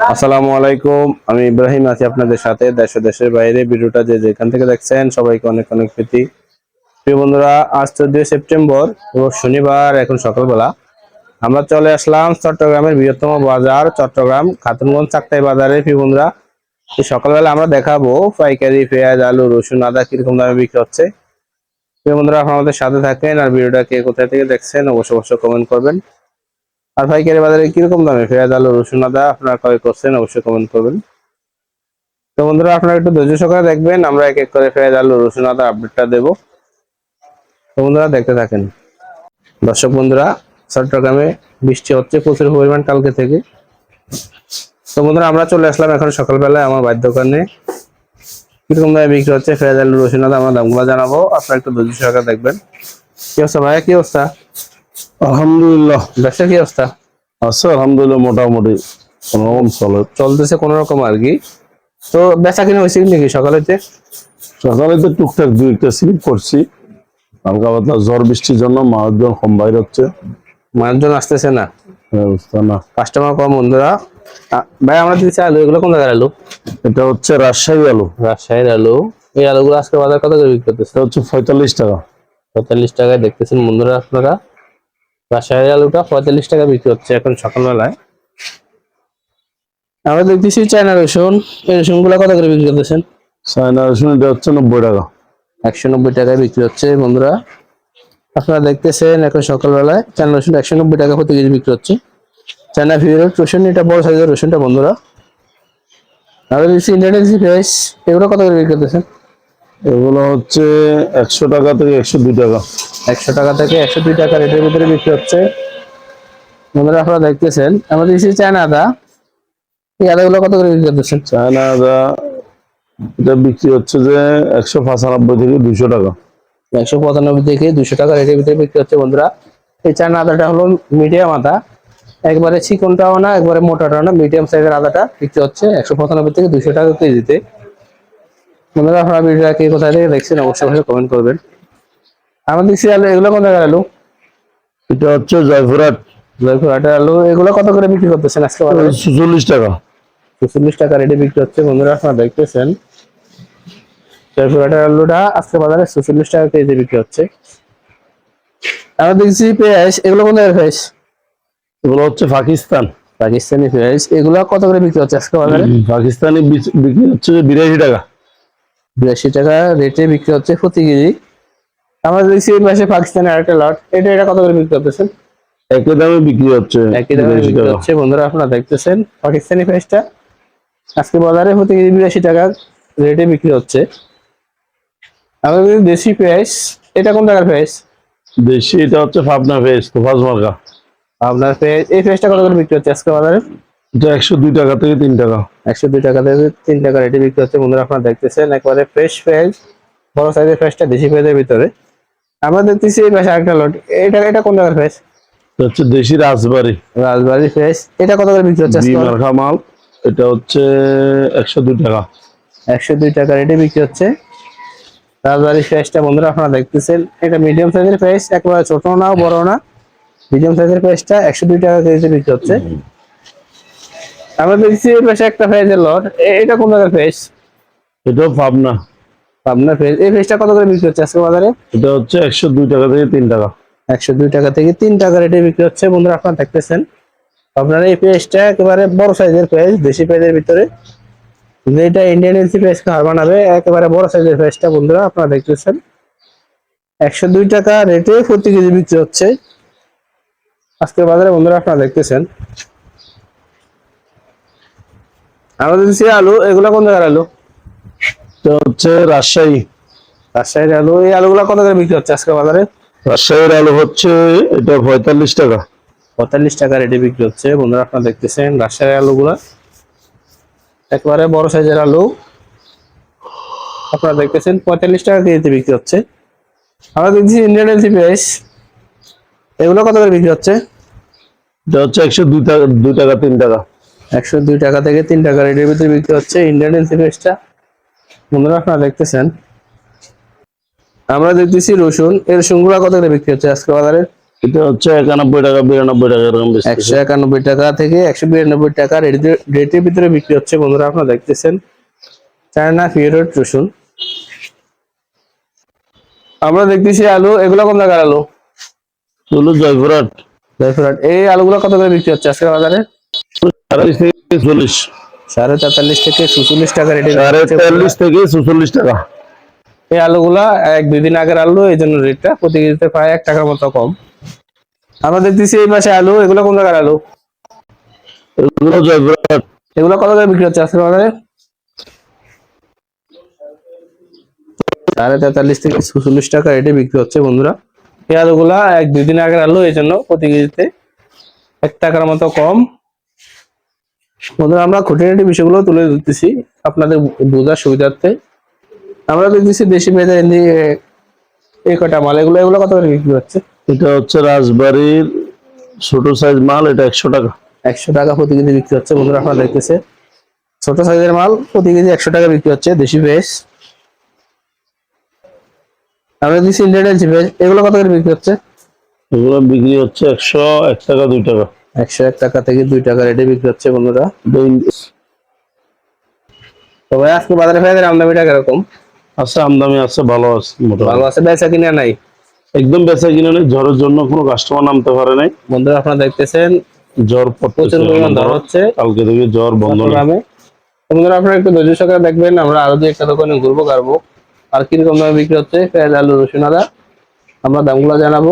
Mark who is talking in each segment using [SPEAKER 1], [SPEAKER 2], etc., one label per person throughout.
[SPEAKER 1] আসসালামু আলাইকুম। আমি ইব্রাহিম আছি আপনাদের সাথে। দেশ দেশের বাইরে ভিডিওটা যে যেখান থেকে দেখছেন, সবাইকে অনেক অনেক প্রীতি। প্রিয় বন্ধুরা, আজ চোদ্দই সেপ্টেম্বর শনিবার, এখন সকালবেলা। আমরা চলে আসলাম চট্টগ্রামের বৃহত্তম বাজার, চট্টগ্রাম খাতুনগঞ্জ চাকতাই বাজারে। প্রিয় বন্ধুরা সকালবেলা আমরা দেখাবো পাইকারি, পেঁয়াজ, আলু, রসুন, আদা কীরকম দামে বিক্রি হচ্ছে। প্রিয় বন্ধুরা আমাদের সাথে থাকেন আর ভিডিওটা কে কোথায় থেকে দেখছেন অবশ্য অবশ্যই কমেন্ট করবেন। আর পাইকারি বাজারে কীরকম দামে পেঁয়াজ, আলু, রসুন, আদা আপনারা ক্রয় করছেন অবশ্যই কমেন্ট করবেন। তো বন্ধুরা, আপনারা একটু ধৈর্য সহকারে দেখবেন, আমরা এক এক করে পেঁয়াজ, আলু, রসুন, আদা আপডেটটা দেবো। তো বন্ধুরা, দেখতে থাকেন। দর্শক বন্ধুরা, চট্টগ্রামে বৃষ্টি হচ্ছে প্রচুর পরিমাণ কালকে থেকে। তো বন্ধুরা, আমরা চলে আসলাম এখন সকালবেলায় আমার বাড়ির দোকানে। কীরকম দামে বিক্রি হচ্ছে পেঁয়াজ, আলু, রসুন, আদা, আমরা দামগুলো জানাব। আপনারা একটু ধৈর্য সহকারে দেখবেন। কি অবস্থা ভাইয়া? কি অবস্থা?
[SPEAKER 2] আলহামদুলিল্লাহ।
[SPEAKER 1] ব্যবসা কি অবস্থা?
[SPEAKER 2] আছে আলহামদুলিল্লাহ মোটামুটি কোনোরকম চলে।
[SPEAKER 1] চলতেছে কোন রকম আর কি। তো বেচা কিনা হয়েছে কি নাকি সকালেতে
[SPEAKER 2] সকালে তো টুকটাক দুই একটা সিলিপ করছি। হালকা পাতলা ঝড় বৃষ্টির জন্য মানুষজন কম বাইর হচ্ছে।
[SPEAKER 1] মানুষজন আসতেছে না? কাস্টমার কম বন্ধুরা। আ, ভাই আমরা দিচ্ছি আলু। এগুলো কোন জায়গার আলু?
[SPEAKER 2] এটা হচ্ছে রাজশাহী আলু।
[SPEAKER 1] রাজশাহীর আলু। এই আলুগুলো আজকে বাজার কত করে বিক্রি করতেছে
[SPEAKER 2] এটা হচ্ছে পঁয়তাল্লিশ টাকা।
[SPEAKER 1] পঁয়তাল্লিশ টাকায় দেখতেছেন বন্ধুরা আপনারা। রাজশাহীর আলুটা পঁয়তাল্লিশ টাকা বিক্রি হচ্ছে এখন সকালবেলায়। আমরা দেখতেছি চায়না রসুন। এই রসুনগুলা কত করে বিক্রি করতেছেন?
[SPEAKER 2] চায়না রসুন এটা হচ্ছে নব্বই টাকা।
[SPEAKER 1] একশো নব্বই টাকায় বিক্রি হচ্ছে বন্ধুরা। আপনারা দেখতেছেন এখন সকালবেলায় চায়না রসুন একশো নব্বই টাকা প্রতি কেজি বিক্রি হচ্ছে। চায়না ভিউরের রসুন এটা বড় সাইজের রসুনটা বন্ধুরা। আমরা দেখছি ইন্ডিয়ান পেঁয়াজ এগুলো কত করে বিক্রি করতেছেন?
[SPEAKER 2] এগুলো হচ্ছে একশো টাকা থেকে একশো দুই টাকা।
[SPEAKER 1] একশো টাকা থেকে একশো দুই টাকা রেটের ভিতরে বিক্রি হচ্ছে। বন্ধুরা আপনারা দেখতেছেন আমাদের দিচ্ছি চায়না আদা এই আদাগুলো কত করে বিক্রি করতেছেন
[SPEAKER 2] চায়না আদা এটা বিক্রি হচ্ছে যে একশো পঁচানব্বই থেকে দুইশো টাকা।
[SPEAKER 1] একশো পঁচানব্বই থেকে দুশো টাকা রেটের ভিতরে বিক্রি হচ্ছে বন্ধুরা। এই চায়না আদাটা হলো মিডিয়াম আদা। একবারে চিকনটাও না একবারে মোটাটাও না মিডিয়াম সাইজের আদাটা বিক্রি হচ্ছে একশো পঁচানব্বই থেকে দুশো টাকা কেজিতে। বন্ধুরা আপনারা ভিডিওটা কে কোথায় থেকে দেখছেন অবশ্যই অবশ্যই কমেন্ট করবেন। দেখছি আলু এগুলো কোন জায়গার আলু?
[SPEAKER 2] এটা হচ্ছে জয়পুরহাট।
[SPEAKER 1] জয়পুরহাটের আলু এগুলো কত করে বিক্রি করতেছেন আজকে
[SPEAKER 2] চল্লিশ টাকা।
[SPEAKER 1] চল্লিশ টাকা রেটে বিক্রি হচ্ছে বন্ধুরা আপনারা দেখতেছেন। জয়পুরহাটের আলুটা আজকে বাজারে চল্লিশ টাকা কেজি বিক্রি হচ্ছে। আমরা দেখছি পেঁয়াজ এগুলো কোন জায়গার পেঁয়াজ?
[SPEAKER 2] এগুলো হচ্ছে পাকিস্তান।
[SPEAKER 1] পাকিস্তানি পেঁয়াজ এগুলো কত করে বিক্রি হচ্ছে আজকে বাজারে?
[SPEAKER 2] পাকিস্তানি বিক্রি হচ্ছে বিরাশি টাকা।
[SPEAKER 1] বিরাশি টাকা রেটে বিক্রি হচ্ছে প্রতি কেজি। আমরা দেখছি এই পাশে পাকিস্তানের আরেকটা লট এটা এটা কত করে বিক্রি করতেছেন?
[SPEAKER 2] একই দামে বিক্রি হচ্ছে।
[SPEAKER 1] একই দামে বিক্রি হচ্ছে। বন্ধুরা আপনারা দেখতেছেন পাকিস্তানি পেঁয়াজটা আজকে বাজারে প্রতি কেজি বিরাশি টাকা রেটে বিক্রি হচ্ছে। আমাদের দেশি পেঁয়াজ এটা কোন টাকার পেঁয়াজ
[SPEAKER 2] দেশি এটা হচ্ছে পাবনা ফেস তোফাজ মার্কা।
[SPEAKER 1] আপনার পেঁয়াজ এই পেঁয়াজটা কত করে বিক্রি হচ্ছে আজকে বাজারে?
[SPEAKER 2] এটা একশো দুই টাকা থেকে তিন টাকা।
[SPEAKER 1] একশো দুই টাকা থেকে তিন টাকা রেটে বিক্রি হচ্ছে বন্ধুরা আপনারা দেখতেছেন। একবারে ফ্রেশ পেঁয়াজ বড় সাইজের পেঁয়াজটা দেশি পেঁয়াজের ভিতরে। আমরা দেখতেছি এই পাশে আরেকটা লট এটা এটা কোন পেঁয়াজ
[SPEAKER 2] এটা হচ্ছে দেশি রাজবাড়ি।
[SPEAKER 1] রাজবাড়ি পেঁয়াজ এটা কত করে বিক্রি হচ্ছে
[SPEAKER 2] বি
[SPEAKER 1] আজকে?
[SPEAKER 2] মার্কা মাল। এটা হচ্ছে একশো দুই টাকা।
[SPEAKER 1] একশো দুই টাকা রেটে বিক্রি হচ্ছে। রাজবাড়ি পেঁয়াজটা বন্ধুরা আপনারা দেখতেছেন। এটা মিডিয়াম সাইজের পেঁয়াজ একেবারে ছোট না বড় না। মিডিয়াম সাইজের একশো দুই টাকা কেজিতে বিক্রি হচ্ছে। আমরা দেখছি এই পাশে একটা পেঁয়াজের লট এটা কোন টাকার পেঁয়াজ
[SPEAKER 2] এটাও পাবনা।
[SPEAKER 1] পাবনা ফেজ এই ফেজটা কত করে বিক্রি হচ্ছে আজকে বাজারে?
[SPEAKER 2] এটা হচ্ছে একশো দুই টাকা থেকে তিন টাকা।
[SPEAKER 1] একশো দুই টাকা থেকে তিন টাকা রেটে বিক্রি হচ্ছে। বন্ধুরা আপনারা দেখতেছেন। আপনারা এই পেঁয়াজটা একেবারে বড় সাইজের পেঁয়াজ দেশি পেঁয়াজের ভিতরে। যেটা ইন্ডিয়ান এলসি পেঁয়াজকে হার বানাবে? একেবারে বড় সাইজের পেঁয়াজটা বন্ধুরা আপনারা দেখতেছেন। একশো দুই টাকা রেটে প্রতি কেজি বিক্রি হচ্ছে। আজকে বাজারে বন্ধুরা আপনারা দেখতেছেন। আমাদের দেশি আলু এগুলা কোন জায়গার আলু?
[SPEAKER 2] এটা হচ্ছে রাজশাহী।
[SPEAKER 1] রাজশাহীর আলু। এই আলুগুলা কত করে বিক্রি হচ্ছে আজকে বাজারে?
[SPEAKER 2] রাজশাহীর আলু হচ্ছে এটা পঁয়তাল্লিশ টাকা।
[SPEAKER 1] পঁয়তাল্লিশ টাকা রেটে বিক্রি হচ্ছে। বন্ধুরা আপনারা দেখতেছেন রাজশাহীর আলুগুলা। একবারে বড় সাইজের আলু। আপনারা দেখতেছেন পঁয়তাল্লিশ টাকা কেজিতে বিক্রি হচ্ছে। আমরা দেখছি ইন্ডিয়ান এলসি পেঁয়াজ এগুলো কত করে বিক্রি হচ্ছে?
[SPEAKER 2] এটা হচ্ছে একশো দুই টাকা দুই টাকা তিন টাকা।
[SPEAKER 1] একশো দুই টাকা থেকে তিন টাকা রেটের ভিতরে বিক্রি হচ্ছে ইন্ডিয়ান এলসি বন্ধুরা আপনারা দেখতেছেন। আমরা দেখতেছি রসুন। এই রসুনগুলো কত করে বিক্রি হচ্ছে আজকে বাজারে?
[SPEAKER 2] এটা হচ্ছে একানব্বই টাকা বিরানব্বই টাকা এরকম
[SPEAKER 1] একশো একানব্বই টাকা থেকে একশো বিরানব্বই টাকা রেটের ভিতরে বিক্রি হচ্ছে। বন্ধুরা আপনারা দেখতেছেন। চায়না রসুন। আমরা দেখতেছি আলু। এগুলো কোন জায়গার আলু?
[SPEAKER 2] হলো জয়পুরহাট।
[SPEAKER 1] জয়পুরহাট। এই আলুগুলো কত করে বিক্রি হচ্ছে আজকে বাজারে?
[SPEAKER 2] আড়াইশ থেকে চল্লিশ
[SPEAKER 1] সাড়ে তেতাল্লিশ থেকে সুচল্লিশ টাকা রেটে
[SPEAKER 2] সাড়ে তেতাল্লিশ থেকে চুচল্লিশ টাকা।
[SPEAKER 1] এই আলুগুলা এক দুই দিন আগের আলু এই জন্য রেটটা প্রতি কেজিতে প্রায় এক টাকার মতো কম। আমরা দেখতেছি এই মাসে আলু এগুলো কোন জায়গার আলু?
[SPEAKER 2] এগুলো জয়পুরহাট।
[SPEAKER 1] এগুলো কত করে বিক্রি হচ্ছে আজকে বাজারে? সাড়ে তেতাল্লিশ থেকে চুচল্লিশ টাকা রেটে বিক্রি হচ্ছে বন্ধুরা। এই আলুগুলা এক দুই দিন আগের আলু এই জন্য প্রতি কেজিতে এক টাকার মতো কম। বন্ধুরা আমরা খুঁটিনাটি বিষয়গুলো তুলে ধরতেছি আপনাদের বোঝার সুবিধার্থে। আমরা দেখতেছি দেশি মেয়েদের এই কটা মাল এগুলো এগুলো কত করে বিক্রি হচ্ছে?
[SPEAKER 2] এটা হচ্ছে রাজবাড়ির ছোট সাইজ মাল এটা একশো টাকা।
[SPEAKER 1] একশো টাকা প্রতি কেজি বিক্রি হচ্ছে বন্ধুরা আপনারা দেখতেছে। ছোট সাইজের মাল প্রতি কেজি একশো টাকা বিক্রি হচ্ছে দেশি ভেজ। আমরা দিচ্ছি ইন্ডিয়ান ভেজ এগুলো কত করে বিক্রি হচ্ছে?
[SPEAKER 2] এগুলো বিক্রি হচ্ছে একশো এক টাকা দুই টাকা।
[SPEAKER 1] একশো এক টাকা থেকে দুই টাকা রেটে বিক্রি হচ্ছে বন্ধুরা।
[SPEAKER 2] ইন-
[SPEAKER 1] তো ভাই আজকে বাজারে পেঁয়াজের আমদানিটা কীরকম?
[SPEAKER 2] আছে আমদামি আছে ভালো আছে
[SPEAKER 1] ভালো আছে বেচা কিনা নাই?
[SPEAKER 2] একদম বেচা কিনে নেই ঝড়ের জন্য কোনো কাস্টমার নামতে পারে নাই।
[SPEAKER 1] বন্ধুরা আপনারা দেখতেছেন
[SPEAKER 2] জ্বর
[SPEAKER 1] প্রচুর পরিমাণ
[SPEAKER 2] আমাদের।
[SPEAKER 1] হচ্ছে।
[SPEAKER 2] কালকে থেকে জ্বর বন্ধ
[SPEAKER 1] গ্রামে তো বন্ধুরা আপনারা একটু ধৈর্য সহকারে দেখবেন আমরা আরও দুই একটা দোকানে ঘুরবো কারবো আর কীরকম দামে বিক্রি হচ্ছে পেঁয়াজ আলু রসুন আদা আমরা দামগুলো জানাব।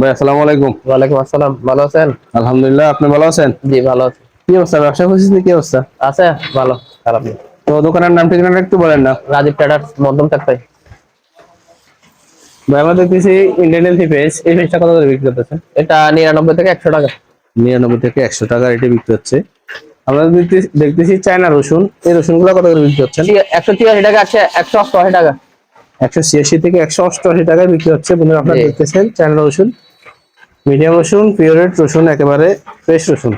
[SPEAKER 1] ভাই আসসালামু আলাইকুম।
[SPEAKER 3] ওয়ালাইকুম আসসালাম। ভালো আছেন?
[SPEAKER 1] আলহামদুলিল্লাহ আপনি ভালো আছেন?
[SPEAKER 3] জি ভালো আছি।
[SPEAKER 1] কি অবস্থা? ব্যবসা করছিস কি অবস্থা?
[SPEAKER 3] আছে ভালো খারাপ। নেই
[SPEAKER 1] তো দোকানের নাম ঠিকানা একটু বলেন না।
[SPEAKER 3] রাজীব ট্রেডার্স মধ্যম চাকতাই
[SPEAKER 1] ভাই আমরা দেখতেছি ইন্ডিয়ান এলসি পেজ এই পেজটা কত করে বিক্রি করতেছে
[SPEAKER 3] এটা নিরানব্বই থেকে একশো টাকা।
[SPEAKER 1] নিরানব্বই থেকে একশো টাকা রেটে বিক্রি হচ্ছে। আমরা দেখতেছি- চায়না রসুন। এই রসুনগুলো কত করে বিক্রি হচ্ছে
[SPEAKER 3] একশো ছিয়াশি টাকা আছে একশো অষ্টআশি টাকা।
[SPEAKER 1] একশো ছিয়াশি থেকে একশো অষ্টআশি টাকায় বিক্রি হচ্ছে। বন্ধুরা আপনারা দেখতেছেন চায়না রসুন। মিডিয়াম রসুন পিওরেট রসুন একেবারে ফ্রেশ রসুন।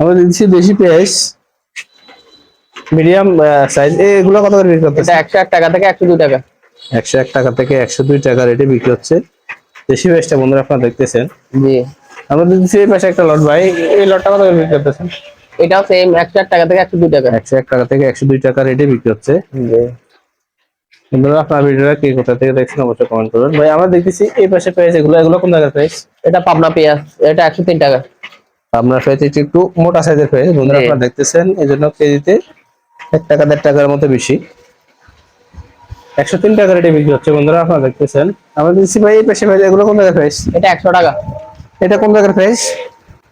[SPEAKER 1] আমরা দিচ্ছি দেশি পেঁয়াজ। মিডিয়াম সাইজ এগুলো কত করে বিক্রি
[SPEAKER 3] এটা
[SPEAKER 1] করতেছে
[SPEAKER 3] একশো এক টাকা থেকে একশো দুই টাকা।
[SPEAKER 1] একশো এক টাকা থেকে একশো দুই টাকা রেটে বিক্রি হচ্ছে। দেশি পেঁয়াজটা বন্ধুরা আপনারা দেখতেছেন।
[SPEAKER 3] জি।
[SPEAKER 1] আমরা দিচ্ছি এই পাশে একটা লট ভাই। এই লটটা কত করে বিক্রি করতেছেন?
[SPEAKER 3] এটাও সেম একশো এক টাকা থেকে একশো দুই টাকা।
[SPEAKER 1] একশো এক টাকা থেকে একশো দুই টাকা রেটে বিক্রি হচ্ছে।
[SPEAKER 3] জি।
[SPEAKER 1] বন্ধুরা আপনার ভিডিওটা কি কোথা থেকে দেখছেন অবশ্যই কমেন্ট করবেন। ভাই আমরা দেখতেছি এই পাশে পেঁয়াজ এগুলো এগুলো কোন জায়গার পেঁয়াজ
[SPEAKER 3] এটা পাবনা পেঁয়াজ এটা একশো তিন টাকা।
[SPEAKER 1] আপনার পেঁয়াজ একটু মোটা সাইজের পেঁয়াজ। বন্ধুরা। আপনারা দেখতেছেন এই জন্য কেজিতে এক টাকা দেড় টাকার মতো বেশি। একশো তিন টাকা রেটে বিক্রি হচ্ছে বন্ধুরা আপনারা দেখতেছেন। আমরা দেখছি ভাই এই পাশে পেঁয়াজ এগুলো কোন জায়গার পেঁয়াজ
[SPEAKER 3] এটা একশো টাকা।
[SPEAKER 1] এটা কোন জায়গার পেঁয়াজ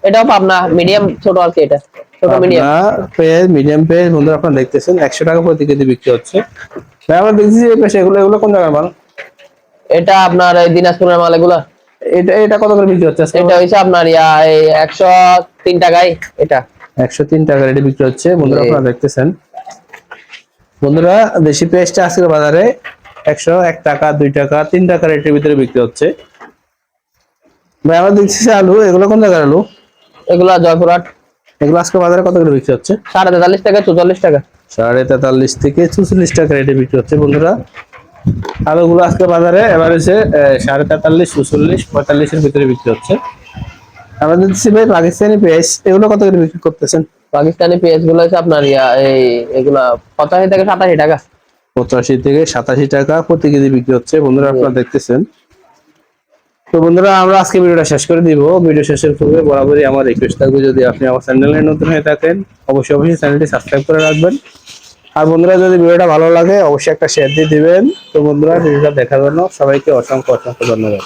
[SPEAKER 3] এটাও পাবনা মিডিয়াম ছোট আর কি এটা। ছোট মিডিয়াম
[SPEAKER 1] পেঁয়াজ মিডিয়াম পেঁয়াজ বন্ধুরা আপনারা দেখতেছেন একশো টাকা প্রতি কেজি বিক্রি হচ্ছে। আমরা দেখতেছি এই পাশে এগুলো এগুলো কোন জায়গার মাল?
[SPEAKER 3] এটা আপনার এই দিনাজপুরের মাল এগুলা।
[SPEAKER 1] এটা এটা কত করে বিক্রি হচ্ছে
[SPEAKER 3] এটা হয়েছে আপনার ইয়া এই একশো তিন টাকায় এটা।
[SPEAKER 1] একশো তিন টাকা রেটে বিক্রি হচ্ছে। বন্ধুরা। আপনারা দেখতেছেন। বন্ধুরা দেশি পেঁয়াজটা আজকে বাজারে একশো এক টাকা দুই টাকা তিন টাকা রেটের ভিতরে বিক্রি হচ্ছে। ভাই আমরা দেখছি আলু। এগুলো কোন জায়গার আলু?
[SPEAKER 3] এগুলা জয়পুরহাট।
[SPEAKER 1] এগুলো আজকে বাজারে কত করে বিক্রি হচ্ছে?
[SPEAKER 3] সাড়ে তেতাল্লিশ থেকে চুচল্লিশ টাকা।
[SPEAKER 1] সাড়ে তেতাল্লিশ থেকে চুচল্লিশ টাকা রেটে বিক্রি হচ্ছে বন্ধুরা। আলুগুলো আজকে বাজারে এবার হচ্ছে সাড়ে তেতাল্লিশ চুচল্লিশ পঁয়তাল্লিশের ভিতরে বিক্রি হচ্ছে। আমরা দেখছি ভাই পাকিস্তানি পেঁয়াজ এগুলো কত করে বিক্রি করতেছেন?
[SPEAKER 3] পাকিস্তানি পেঁয়াজগুলো হচ্ছে আপনার ইয়া এই এগুলা পঁচাশি থেকে সাতাশি টাকা।
[SPEAKER 1] পঁচাশি থেকে সাতাশি টাকা প্রতি কেজি বিক্রি হচ্ছে বন্ধুরা আপনারা দেখতেছেন। তো বন্ধুরা আমরা আজকে ভিডিওটা শেষ করে দিব। ভিডিও শেষের পূর্বে বরাবরই আমার রিকোয়েস্ট থাকবে যদি আপনি আমার চ্যানেলে নতুন হয়ে থাকেন অবশ্যই অবশ্যই চ্যানেলটি সাবস্ক্রাইব করে রাখবেন। আর বন্ধুরা, যদি ভিডিওটা ভালো লাগে, অবশ্যই একটা শেয়ার দিয়ে দিবেন। তো বন্ধুরা, ভিডিওটা দেখার জন্য সবাইকে অসংখ্য অসংখ্য ধন্যবাদ।